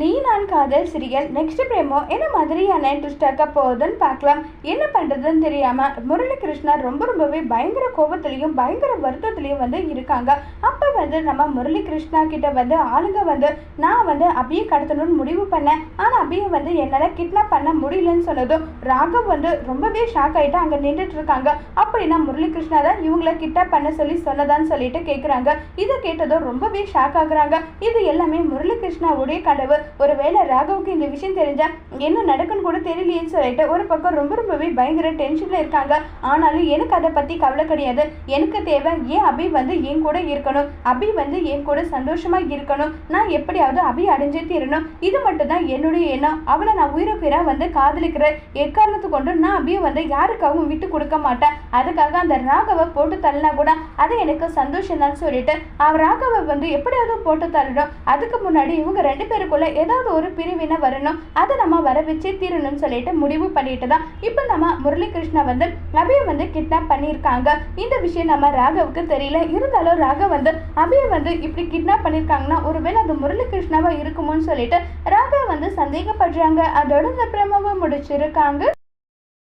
நீ நான் காதல் சிரியல் நெக்ஸ்ட் பிரேமோ என்ன மாதிரியான ட்விஸ்டாக்க போகுதுன்னு பார்க்கலாம். என்ன பண்ணுறதுன்னு தெரியாமல் முரளிகிருஷ்ணா ரொம்ப ரொம்பவே பயங்கர கோபத்துலேயும் பயங்கர வருத்தத்துலேயும் வந்து இருக்காங்க. அப்போ வந்து நம்ம முரளிகிருஷ்ணா கிட்ட வந்து ஆளுங்க வந்து நான் வந்து அபியை கடத்தணும்னு முடிவு பண்ணேன். ஆனால் அபியை வந்து என்னால் கிட்னாப் பண்ண முடியலன்னு சொன்னதும் ராகவ் வந்து ரொம்பவே ஷாக் ஆகிட்டு அங்கே நின்றுட்டு இருக்காங்க. அப்படின்னா முரளிகிருஷ்ணா தான் இவங்கள கிட்னாப் பண்ண சொல்லி சொன்னதான்னு சொல்லிட்டு கேட்குறாங்க இதை கேட்டதும் ரொம்பவே ஷாக் ஆகுறாங்க. இது எல்லாமே முரளிகிருஷ்ணாவுடைய கனவு. ஒருவேளை ராகவுக்கு இந்த விஷயம் தெரிஞ்சா என்ன நடக்குன்னு கூட தெரியலையேன்னு சொல்லிட்டு ஒரு பக்கம் ரொம்ப ரொம்பவே பயங்கர டென்ஷன்ல இருக்காங்க. ஆனாலும் எனக்கு அதை பத்தி கவலை கிடையாது. எனக்கு தேவை ஏன் அபி வந்து என் கூட இருக்கணும்? அபி வந்து என் கூட சந்தோஷமா இருக்கணும்? நான் எப்படியாவது அபி அடைஞ்சே தீரணும். இது மட்டும் தான் என்னுடைய எண்ணம். அவளை நான் உயிரோப்பிரா வந்து காதலிக்கிறேன். எக்காரணத்து கொண்டு நான் அபியை வந்து யாருக்காகவும் விட்டு கொடுக்க மாட்டேன். அதுக்காக அந்த ராகவை போட்டு தள்ளினா கூட அது எனக்கு சந்தோஷம் தான் சொல்லிட்டு அவ ராகவை வந்து எப்படியாவது போட்டு தள்ளணும் அதுக்கு முன்னாடி இவங்க ரெண்டு பேருக்குள்ள ஏதாவது ஒரு பிரிவினை வரணும் அதை நம்ம வர வச்சு தீரணும்னு சொல்லிட்டு முடிவு பண்ணிட்டு தான் இப்போ நம்ம முரளிகிருஷ்ணா வந்து அபியை வந்து கிட்னாப் பண்ணியிருக்காங்க. இந்த விஷயம் நம்ம ராகவுக்கு தெரியல. இருந்தாலும் ராகவ் வந்து அபியை வந்து இப்படி கிட்னாப் பண்ணியிருக்காங்கன்னா ஒருவேளை அது முரளிகிருஷ்ணாவாக இருக்குமோன்னு சொல்லிட்டு ராகவ் வந்து சந்தேகப்படுறாங்க. அதோட இந்த பிரமாவை முடிச்சிருக்காங்க.